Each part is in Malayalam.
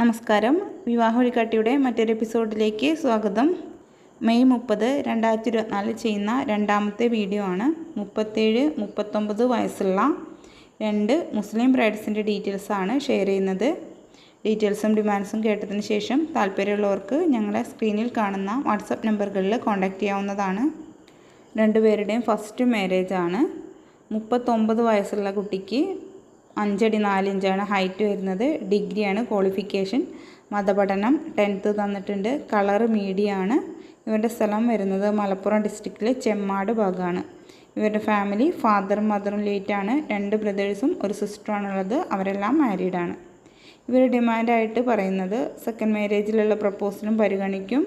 നമസ്കാരം. വിവാഹ വഴികാട്ടിയുടെ മറ്റൊരു എപ്പിസോഡിലേക്ക് സ്വാഗതം. മെയ് മുപ്പത് രണ്ടായിരത്തി ഇരുപത്തിനാലിൽ ചെയ്യുന്ന രണ്ടാമത്തെ വീഡിയോ ആണ്. മുപ്പത്തേഴ് മുപ്പത്തൊമ്പത് വയസ്സുള്ള രണ്ട് മുസ്ലിം ബ്രൈഡ്സിന്റെ ഡീറ്റെയിൽസാണ് ഷെയർ ചെയ്യുന്നത്. ഡീറ്റെയിൽസും ഡിമാൻഡ്സും കേട്ടതിന് ശേഷം താല്പര്യമുള്ളവർക്ക് ഞങ്ങളെ സ്ക്രീനിൽ കാണുന്ന വാട്സപ്പ് നമ്പറുകളിൽ കോൺടാക്റ്റ് ചെയ്യാവുന്നതാണ്. രണ്ടുപേരുടെയും ഫസ്റ്റ് മാരേജാണ് മുപ്പത്തൊമ്പത് വയസ്സുള്ള കുട്ടിക്ക് അഞ്ചടി നാലിഞ്ചാണ് ഹൈറ്റ് വരുന്നത്. ഡിഗ്രിയാണ് ക്വാളിഫിക്കേഷൻ. മതപഠനം ടെൻത്ത് തന്നിട്ടുണ്ട്. കളറ് മീഡിയ ആണ് ഇവരുടെ സ്ഥലം വരുന്നത് മലപ്പുറം ഡിസ്ട്രിക്റ്റിലെ ചെമ്മാട് ഭാഗമാണ് ഇവരുടെ ഫാമിലി ഫാദറും മദറും ലേറ്റാണ് രണ്ട് ബ്രദേഴ്സും ഒരു സിസ്റ്ററുമാണുള്ളത് അവരെല്ലാം മാരീഡാണ്. ഇവർ ഡിമാൻഡായിട്ട് പറയുന്നത് സെക്കൻഡ് മാരേജിലുള്ള പ്രപ്പോസലും പരിഗണിക്കും.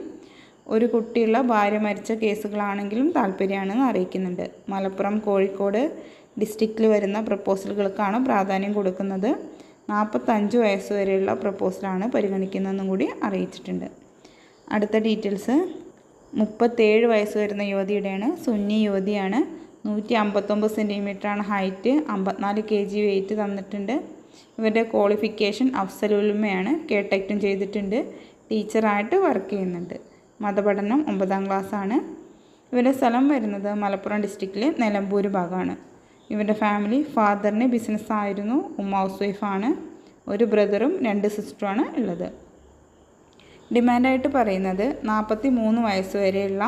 ഒരു കുട്ടിയുള്ള ഭാര്യ മരിച്ച കേസുകളാണെങ്കിലും താല്പര്യമാണെന്ന് അറിയിക്കുന്നുണ്ട്. മലപ്പുറം കോഴിക്കോട് ഡിസ്ട്രിക്റ്റിൽ വരുന്ന പ്രപ്പോസലുകൾക്കാണ് പ്രാധാന്യം കൊടുക്കുന്നത്. നാൽപ്പത്തഞ്ച് വയസ്സ് വരെയുള്ള പ്രപ്പോസലാണ് പരിഗണിക്കുന്നതെന്നും കൂടി അറിയിച്ചിട്ടുണ്ട്. അടുത്ത ഡീറ്റെയിൽസ്. മുപ്പത്തേഴ് വയസ്സ് വരുന്ന യുവതിയുടെയാണ് സുന്നി യുവതിയാണ്. നൂറ്റി അമ്പത്തൊമ്പത് സെന്റിമീറ്ററാണ് ഹൈറ്റ്. അമ്പത്തിനാല് കെ ജി വെയിറ്റ് തന്നിട്ടുണ്ട്. ഇവരുടെ ക്വാളിഫിക്കേഷൻ അഫ്സലുലുമയാണ്. കേട്ടക്റ്റും ചെയ്തിട്ടുണ്ട്. ടീച്ചറായിട്ട് വർക്ക് ചെയ്യുന്നുണ്ട്. മതപഠനം ഒമ്പതാം ക്ലാസ്സാണ്. ഇവരുടെ സ്ഥലം വരുന്നത് മലപ്പുറം ഡിസ്ട്രിക്റ്റിലെ നിലമ്പൂർ ഭാഗമാണ്. ഇവരുടെ ഫാമിലി ഫാദറിന് ബിസിനസ്സായിരുന്നു ഉമ്മ ഹൗസ് വൈഫാണ് ഒരു ബ്രദറും രണ്ട് സിസ്റ്ററുമാണ് ഉള്ളത്. ഡിമാൻഡായിട്ട് പറയുന്നത് നാൽപ്പത്തി മൂന്ന് വയസ്സ് വരെയുള്ള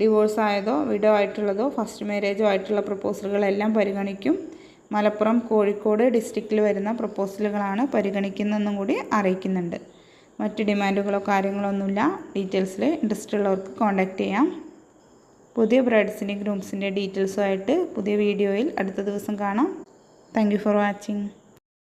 ഡിവോഴ്സ് ആയതോ വിഡോ ആയിട്ടുള്ളതോ ഫസ്റ്റ് മാരേജോ ആയിട്ടുള്ള പ്രപ്പോസലുകളെല്ലാം പരിഗണിക്കും. മലപ്പുറം കോഴിക്കോട് ഡിസ്ട്രിക്റ്റിൽ വരുന്ന പ്രപ്പോസലുകളാണ് പരിഗണിക്കുന്നതെന്നും കൂടി അറിയിക്കുന്നുണ്ട്. മറ്റ് ഡിമാൻഡുകളോ കാര്യങ്ങളോ ഒന്നുമില്ല. ഡീറ്റെയിൽസിൽ ഇൻട്രസ്റ്റ് ഉള്ളവർക്ക് കോൺടാക്റ്റ് ചെയ്യാം. പുതിയ ബ്രൈഡ്സിന്റെ ഗ്രൂംസിന്റെ ഡീറ്റെയിൽസുമായിട്ട് പുതിയ വീഡിയോയിൽ അടുത്ത ദിവസം കാണാം. Thank for watching